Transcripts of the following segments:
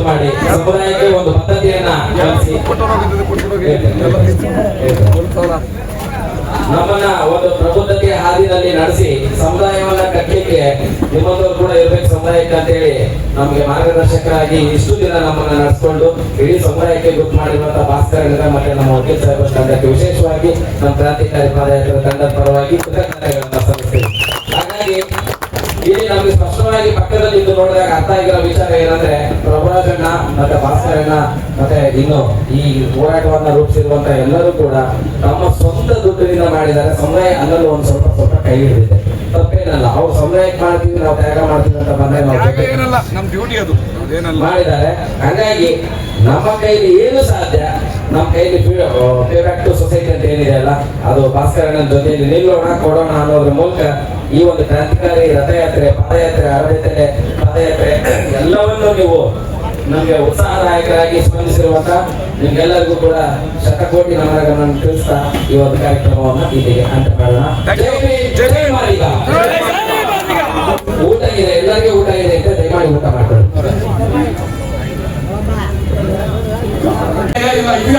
ಗೊತ್ತು ಮಾಡಿ. ಸಮುದಾಯಕ್ಕೆ ಒಂದು ಪದ್ಧತಿಯನ್ನ ಕಲಿಸಿ ನಮ್ಮನ್ನ ಒಂದು ಪ್ರಬುದ್ಧತೆಯ ಹಾದಿನಲ್ಲಿ ನಡೆಸಿ ಸಮುದಾಯವನ್ನ ಕಟ್ಟಲಿಕ್ಕೆ ನಿಮ್ಮಂತವ್ರು ಕೂಡ ಇರ್ಬೇಕು ಸಮುದಾಯಕ್ಕೆ ಅಂತ ಹೇಳಿ ನಮಗೆ ಮಾರ್ಗದರ್ಶಕರಾಗಿ ಇಷ್ಟು ದಿನ ನಮ್ಮನ್ನ ನಡೆಸ್ಕೊಂಡು ಇಡೀ ಸಮುದಾಯಕ್ಕೆ ಗುರುತು ಮಾಡಿರುವಂತಹ ಭಾಸ್ಕರ್ ಮತ್ತೆ ನಮ್ಮ ವಕೀಲ್ ಸಾಹೇಬ್ ತಂಡಕ್ಕೆ ವಿಶೇಷವಾಗಿ ನಮ್ಮ ಕ್ರಾಂತಿಕಾರಿ ಪಾದಯಾತ್ರೆ ತಂಡದ ಪರವಾಗಿ ಕೃತಜ್ಞತೆಗಳನ್ನ ಸಲ್ಲಿಸ್ತೀವಿ. ಹಾಗಾಗಿ ಇಲ್ಲಿ ನಮಗೆ ಸ್ಪಷ್ಟವಾಗಿ ಪಕ್ಕದಲ್ಲಿ ಇದ್ದು ನೋಡಿದಾಗ ಅರ್ಥ ಆಗಿರೋ ವಿಚಾರ ಏನಂದ್ರೆ ಪ್ರಭುರಾಜಣ್ಣ ಮತ್ತೆ ಭಾಸ್ಕರಣ್ಣ ಮತ್ತೆ ಇನ್ನು ಈ ಹೋರಾಟವನ್ನ ರೂಪಿಸಿರುವಂತ ಎಲ್ಲರೂ ಕೂಡ ತಮ್ಮ ಸ್ವಂತ ದುಡ್ಡಿನಿಂದ ಮಾಡಿದ್ದಾರೆ. ಸಮುದಾಯ ಅನ್ನಲು ಒಂದು ಸ್ವಲ್ಪ ಸ್ವಲ್ಪ ಕೈ ಹಿಡಿದಿದೆ. ತಪ್ಪೇನಲ್ಲ. ಅವ್ರು ಸಮಯಕ್ಕೆ ಮಾಡ್ತೀವಿ ನಾವು ತ್ಯಾಗ ಮಾಡ್ತೀವಿ ಅಂತ ಬಂದ್ರೆ ನಾವು ಮಾಡಿದ್ದಾರೆ. ಹಾಗಾಗಿ ನಮ್ಮ ಕೈಲಿ ಏನು ಸಾಧ್ಯ? ನಮ್ಮ ಕೈಲಿ ಪೇಬ್ಯಾಕ್ ಟು ಸೊಸೈಟಿ ಅಂತ ಏನಿದೆ ಅಲ್ಲ? ಅದು ಭಾಸ್ಕರಣ್ಣ ಜೊತೆಯಲ್ಲಿ ನಿಲ್ಲೋಣ ಕೊಡೋಣ ಅನ್ನೋದ್ರ ಮೂಲಕ ಈ ಒಂದು ಕ್ರಾಂತಿಕಾರಿ ರಥಯಾತ್ರೆ ಪಾದಯಾತ್ರೆ ಅರಣ್ಯತೆ ಪಾದಯಾತ್ರೆ ಎಲ್ಲವನ್ನೂ ನೀವು ನಮಗೆ ಉತ್ಸಾಹದಾಯಕರಾಗಿ ಸ್ಪಂದಿಸಿರುವಂತ ನಿಮ್ಗೆಲ್ಲರಿಗೂ ಕೂಡ ಶತಕೋಟಿ ನಮನಗಳನ್ನು ತಿಳಿಸ್ತಾ ಈ ಒಂದು ಕಾರ್ಯಕ್ರಮವನ್ನು ಇಲ್ಲಿಗೆ ಅಂತ ಮಾಡೋಣ ಊಟ ಇದೆ ಎಲ್ಲರಿಗೂ ಊಟ ಇದೆ ಅಂತ ದಯಮಾಡಿ ಊಟ ಮಾಡ್ಕೊಳ್ಳಿ. ಇಲ್ಲ.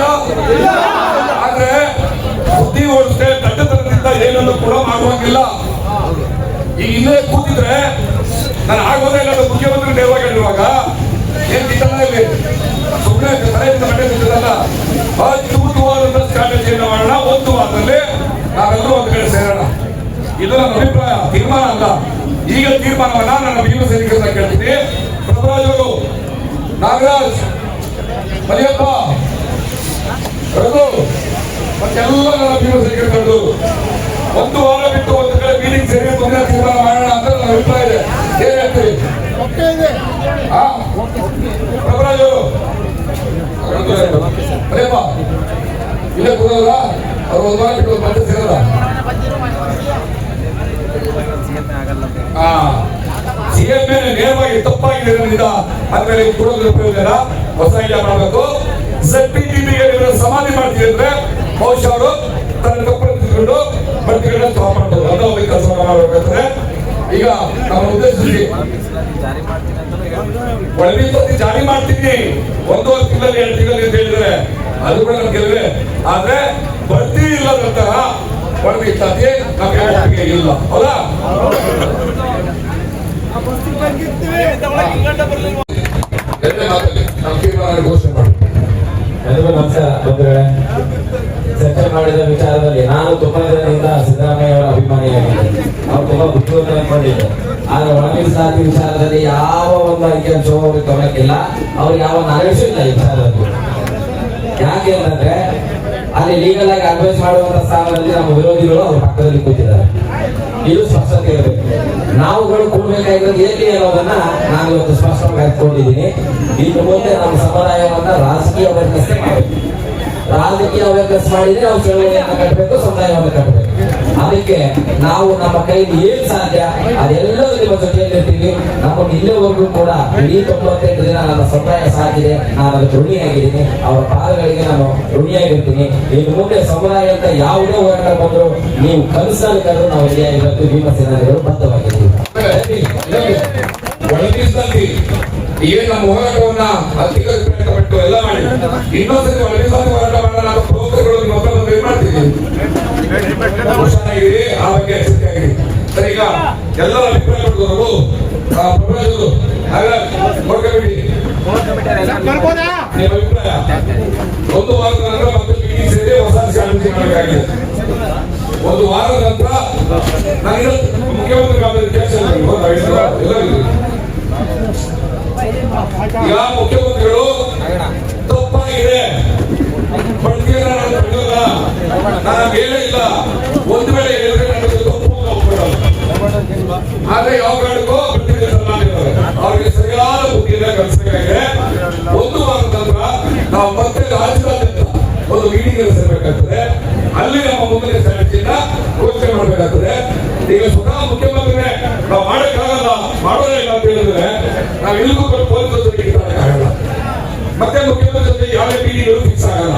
ಇಲ್ಲೇ ಕೂತಿದ್ರೆ ನಾನು ಆಗೋದೇ ಇಲ್ಲ ಮುಖ್ಯಮಂತ್ರಿ ನೇರವಾಗಿ ಹೇಳುವಾಗ ಏನ್ ಇಲ್ಲಿ? ಸುಮ್ಮನೆ ತಲೆಯಿಂದ ಮನೆ ಬಿಟ್ಟಿರಲ್ಲ ಅದ್ಭುತವಾದಂತ ಸ್ಟ್ರಾಟಜಿಯನ್ನು ಮಾಡೋಣ. ಒಂದು ವಾರದಲ್ಲಿ ನಾವೆಲ್ಲರೂ ಒಂದು ಕಡೆ ಸೇರೋಣ. ಇದು ನನ್ನ ಅಭಿಪ್ರಾಯ. ತೀರ್ಮಾನ ಅಲ್ಲ. ಈಗ ತೀರ್ಮಾನವನ್ನ ನನ್ನ ಭೀಮ ಸೈನಿಕರನ್ನ ಕೇಳ್ತೀನಿ. ಪ್ರಭುರಾಜ್ ಅವರು, ನಾಗರಾಜ್ ಮರಿಯಪ್ಪ ರಘು, ಮತ್ತೆಲ್ಲ ನನ್ನ ಭೀಮ ಸೈನಿಕರು ಒಂದು ವಾರ ಬಿಟ್ಟು ಒಂದು ಕಡೆ ಮೀಟಿಂಗ್ ಸೇರಿ ಮುಂದಿನ ತೀರ್ಮಾನ ಮಾಡೋಣ ಅಂತ ನನ್ನ ಅಭಿಪ್ರಾಯ ಇದೆ ಏನ್ ಹೇಳ್ತೀರಿ ಆ? ಪ್ರಭುರಾಜು ಮರಿಯಪ್ಪ ಇಲ್ಲೇ ಕೂರಲ್ಲ ಅವ್ರು ಒಂದು ವಾರ ಬಿಟ್ಟು ಸೇರಲ್ಲ ಸಿಎಂ ಮೇಲೆ ನೇರವಾಗಿ ತಪ್ಪಾಗಿದೆ ಕೊಡೋದ್ರ ಉಪಯೋಗ ಹೊಸ ಐಡಿಯಾ ಮಾಡಬೇಕು. ಮಾಡ್ತೀವಿ ಅಂದ್ರೆ ಬಹುಶಃ ಅವರು ತನ್ನ ತಿಳ್ಕೊಂಡು ಬಡ್ತಿಗಳನ್ನ ಮಾಡ್ಬೋದು. ಒಂದು ಕೆಲಸ ಈಗ ನಮ್ಮ ಉದ್ದೇಶದಲ್ಲಿ ಒಳಮೀಸಲು ಜಾರಿ ಮಾಡ್ತೀನಿ. ಒಂದೂವರೆ ತಿಂಗಳಲ್ಲಿ, ಎರಡು ತಿಂಗಳಲ್ಲಿ ಅಂತ ಹೇಳಿದ್ರೆ ಅದು ಕೂಡ ನಮ್ಗೆ ಗೆಲುವೆ ಆದ್ರೆ ಬಡ್ತಿ ಇಲ್ಲದಂತಹ ಒಳಮೀಸಲಾತಿ ನಮಗೆ ಒಪ್ಪಿಗೆ ಇಲ್ಲ. ಹೌದಾ? ಚರ್ಚೆ ಮಾಡಿದ ವಿಚಾರದಲ್ಲಿ ನಾನು ತುಂಬಾ ದಿನದಿಂದ ಸಿದ್ದರಾಮಯ್ಯ ಅವರ ಅಭಿಮಾನಿಯಾಗಿದ್ದೆ ಅವ್ರು ತುಂಬಾ ಬುದ್ಧಿವಂತ ಅನ್ಕೊಂಡಿದ್ದೆ ಆದ್ರೆ ಒಳಗಿನ ಸಾಧಿ ವಿಚಾರದಲ್ಲಿ ಯಾವ ಒಂದು ಐಕ್ಯ ಗಮನಕ್ಕಿಲ್ಲ ಅವ್ರಿಗೆ ಯಾವ ನಾಲೆಡ್ಜು ಇಲ್ಲ ಈ ವಿಚಾರದಲ್ಲಿ ಯಾಕೆ ಅಂತಂದ್ರೆ ಅಲ್ಲಿ ಲೀಗಲ್ ಆಗಿ ಅಡ್ವೈಸ್ ಮಾಡುವಂತ ಸ್ಥಾನದಲ್ಲಿ ನಮ್ಮ ವಿರೋಧಿಗಳು ಅವ್ರ ಪಕ್ಕದಲ್ಲಿ ಕೂತಿದ್ದಾರೆ. ಇದು ಸ್ಪಷ್ಟತೆ ಇರಬೇಕು. ನಾವುಗಳು ಕೊಡ್ಬೇಕಾಗಿರೋದು ಎಲ್ಲಿ ಅನ್ನೋದನ್ನ ನಾನು ಇವತ್ತು ಸ್ಪಷ್ಟವಾಗಿ ಅರ್ಥಕೊಂಡಿದ್ದೀನಿ ಇನ್ನು ಮುಂದೆ ನಮ್ಮ ಸಮುದಾಯವನ್ನ ರಾಜಕೀಯ ಅವೇರ್ನೆಸ್ ಮಾಡಬೇಕು. ರಾಜಕೀಯ ಅವೇರ್ನೆಸ್ ಮಾಡಿದ್ರೆ ನಾವು ಚಳವಳಿಯನ್ನು ಕಟ್ಟಬೇಕು, ಸಮುದಾಯವನ್ನು ಕಟ್ಟಬೇಕು. ಅದಕ್ಕೆ ನಾವು ನಮ್ಮ ಕೈಯಲ್ಲಿ ಏನ್ ಸಾಧ್ಯ? ಅದೆಲ್ಲವೂ ನಿಮ್ಮ ಜೊತೆಯಲ್ಲಿ ಇರ್ತೀವಿ. ನಮಗೆ ಇಲ್ಲಿವರೆಗೂ ಕೂಡ ಇಡೀ ತೊಂಬತ್ತೆಂಟು ದಿನ ನನ್ನ ಸಮುದಾಯ ಸಾಕಿದೆ ನಾನು ಅದಕ್ಕೆ ಋಣಿಯಾಗಿದ್ದೀನಿ. ಅವರ ಪಾದಗಳಿಗೆ ನಾನು ಋಣಿಯಾಗಿರ್ತೀನಿ. ಇನ್ನು ಮುಂದೆ ಸಮುದಾಯ ಅಂತ ಯಾವುದೇ ಹೋರಾಟ ಬಂದ್ರು ನೀವು ಕನಸಲ್ಲಿ ಕರೆದು ನಾವು ರೆಡಿಯಾಗಿರೋದು ಭೀಮಸೇನಾದಿಗಳು ಬದ್ಧವಾಗಿದ್ದೀವಿ. ಏನು ನಮ್ಮ ಹೋರಾಟವನ್ನ ಅಧಿಕ ಪ್ರಯತ್ನಪಟ್ಟು ಎಲ್ಲ ಮಾಡಿ. ಇನ್ನೊಂದ್ಸತಿ ಒಳಮೀಸಲಾತಿ ಹೋರಾಟ ಮಾಡೋಣ ನಾವು ಪ್ರೋಗ್ರಾಮ್ಗಳು ನಿಮ್ಮ ಹತ್ರ ಬಂದು ಏನ್ ಮಾಡ್ತೀವಿ ಹುಷಾರಾಗಿರಿ ಈಗ ಎಲ್ಲ ಅಭಿಪ್ರಾಯ ಒಂದು ವಾರದ ನಂತರ ಒಂದು ವಾರದ ಮುಖ್ಯಮಂತ್ರಿ ಈಗ ಮುಖ್ಯಮಂತ್ರಿಗಳು ತಪ್ಪಾಗಿದೆ ಬಡ್ತಿಯನ್ನ ನಾನು ಬಿಡಲ್ಲ ಹೇಳೇ ಇಲ್ಲ ಒಂದು ವೇಳೆ. ಆದ್ರೆ ಯಾವ ಕಾರಣಕ್ಕೂ ಅವ್ರಿಗೆ ಸರಿಯಾದ ಬುದ್ಧಿಯಿಂದ ಕಲಿಸಬೇಕಾಗಿದೆ ಒಂದು ವಾರದ ನಂತರ ನಾವು ಮತ್ತೆ ರಾಜ್ಯದಾದ್ಯಂತ ಒಂದು ಮೀಟಿಂಗ್ ನಡೆಸಬೇಕಾಗ್ತದೆ ಅಲ್ಲಿ ನಮ್ಮ ಮುಂದಿನ ಸ್ಟ್ರಾಟಜಿಯನ್ನ ಘೋಷಣೆ ಮಾಡಬೇಕಾಗ್ತದೆ. ಈಗ ಸ್ವತಃ ಮುಖ್ಯಮಂತ್ರಿನೇ ನಾವು ಮಾಡಕ್ಕಾಗಲ್ಲ, ಮಾಡೋದೇ ಇಲ್ಲ ಅಂತ ಹೇಳಿದ್ರೆ ನಾವು ಇಲ್ಲಿಗೂ ಕೂಡ ಪೊಲೀಸ್ ಜೊತೆಗೆ ಆಗಲ್ಲ ಮತ್ತೆ ಮುಖ್ಯಮಂತ್ರಿ ಜೊತೆ ಯಾವುದೇ ಮೀಟಿಂಗ್ ಫಿಕ್ಸ್ ಆಗಲ್ಲ.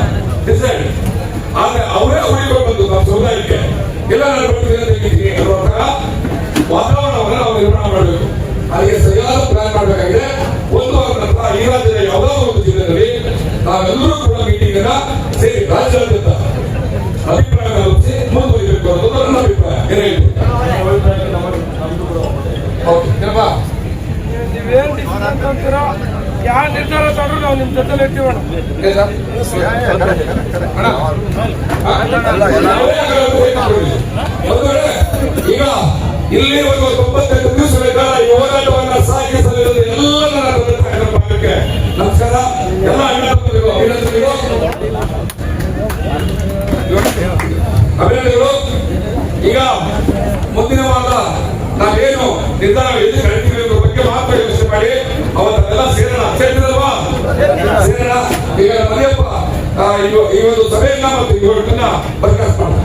ಡಿಸೈಡ್ ಆದ್ರೆ ಅವರೇ ಉಳಿಬೇಕು ನಮ್ಮ ಸಮುದಾಯಕ್ಕೆ ಎಲ್ಲ ನಾನು ಬರ್ತೀನಿ ಅನ್ನುವಂತಹ ವಾತಾವರಣವನ್ನು ನಾವು ನಿರ್ಮಾಣ ಮಾಡಬೇಕು. ಅದಕ್ಕೆ ಸರಿಯಾದ ಪ್ಲಾನ್ ಮಾಡಬೇಕಾಗಿದೆ. ಒಂದು ನಂತರ ಈ ರಾಜ್ಯದ ಯಾವುದೋ ಒಂದು ಜಿಲ್ಲೆಯಲ್ಲಿ ನಾವೆಲ್ಲರೂ ಕೂಡ ಮೀಟಿಂಗ್ ಅನ್ನ ಸೇರಿ ರಾಜ್ಯಾದ್ಯಂತ ಅಭಿಪ್ರಾಯ ಆಲೋಚಿಸಿ ಮುಂದುವರಿಬೇಕು ಅನ್ನೋದು ನನ್ನ ಅಭಿಪ್ರಾಯ. ಏನೇ ಓಕೆ. ಯಾವ ನಿರ್ಧಾರ ತಗೊಂಡ್ರು ನಾವು ನಿಮ್ ಜೊತೆ ಇರ್ತೀವಣ್ಣ ಈಗ ಇಲ್ಲಿವರೆಗೂ ತೊಂಬತ್ತೆಂಟು ದಿವಸಗಳಿಂದ ಈ ಹೋರಾಟವನ್ನ ಸಾಗಿಸಲಿರುವ ಎಲ್ಲ ಎಲ್ಲ ಅಭಿನಂದನೆಗಳು ಅಭಿನಂದನೆಗಳು ಈಗ ಮುಂದಿನ ವಾರ ನಾವೇನು ನಿರ್ಧಾರ ಎಲ್ಲಿ ಅನ್ನೋದ್ರ ಬಗ್ಗೆ ಮಾತ್ರ ಯೋಚನೆ ಮಾಡಿ. ಅವತ್ತೆಲ್ಲ ಸೇರೋಣ. ಸೇರಿದ್ರಲ್ವಾ ಸೇರೋಣ. ಈಗ ಮನೆಯಪ್ಪ ಈ- ಒಂದು ಸಭೆಯನ್ನ ಮತ್ತು ಈ ಬರ್ಕಾಸ್ ಮಾಡೋಣ